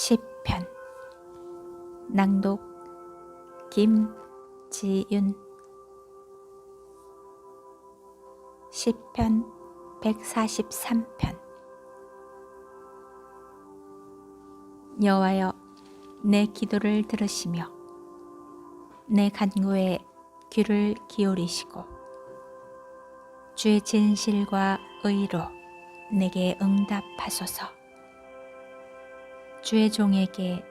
시편. 낭독 김지윤. 시편 143편. 여호와여 내 기도를 들으시며 내 간구에 귀를 기울이시고 주의 진실과 의로 내게 응답하소서. 주의 종에게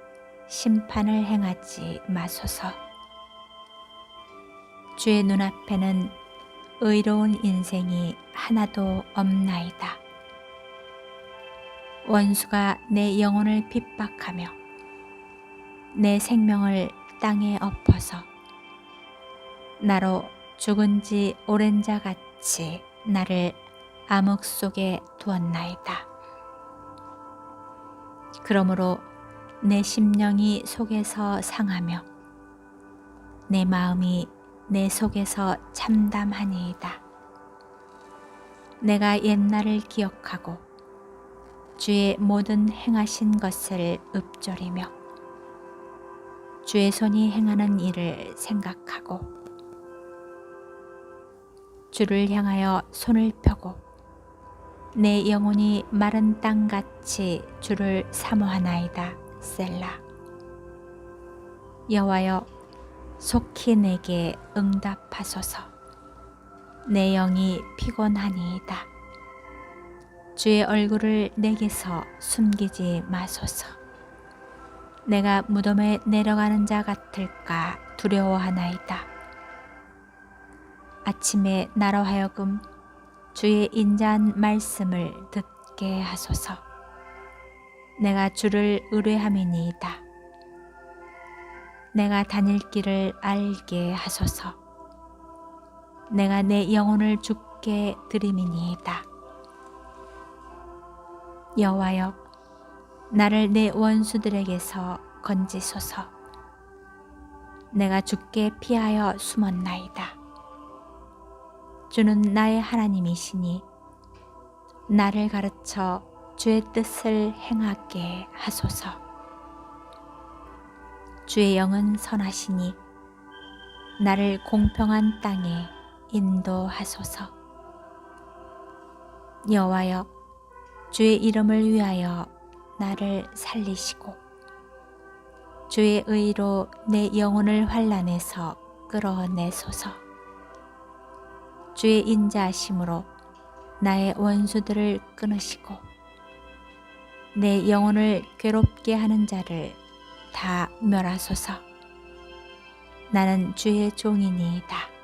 심판을 행하지 마소서. 주의 눈앞에는 의로운 인생이 하나도 없나이다. 원수가 내 영혼을 핍박하며 내 생명을 땅에 엎어서 나로 죽은 지 오랜 자 같이 나를 암흑 속에 두었나이다. 그러므로 내 심령이 속에서 상하며 내 마음이 내 속에서 참담하니이다. 내가 옛날을 기억하고 주의 모든 행하신 것을 읊조리며 주의 손이 행하는 일을 생각하고 주를 향하여 손을 펴고 내 영혼이 마른 땅같이 주를 사모하나이다. 셀라. 여호와여 속히 내게 응답하소서. 내 영이 피곤하니이다. 주의 얼굴을 내게서 숨기지 마소서. 내가 무덤에 내려가는 자 같을까 두려워하나이다. 아침에 나로 하여금 주의 인자한 말씀을 듣게 하소서. 내가 주를 의뢰함이니이다. 내가 다닐 길을 알게 하소서. 내가 내 영혼을 주께 드림이니이다. 여호와여, 나를 내 원수들에게서 건지소서. 내가 주께 피하여 숨었나이다. 주는 나의 하나님이시니 나를 가르쳐 주의 뜻을 행하게 하소서. 주의 영은 선하시니 나를 공평한 땅에 인도하소서. 여호와여, 주의 이름을 위하여 나를 살리시고 주의 의로 내 영혼을 환란에서 끌어내소서. 주의 인자하심으로 나의 원수들을 끊으시고 내 영혼을 괴롭게 하는 자를 다 멸하소서. 나는 주의 종이니이다.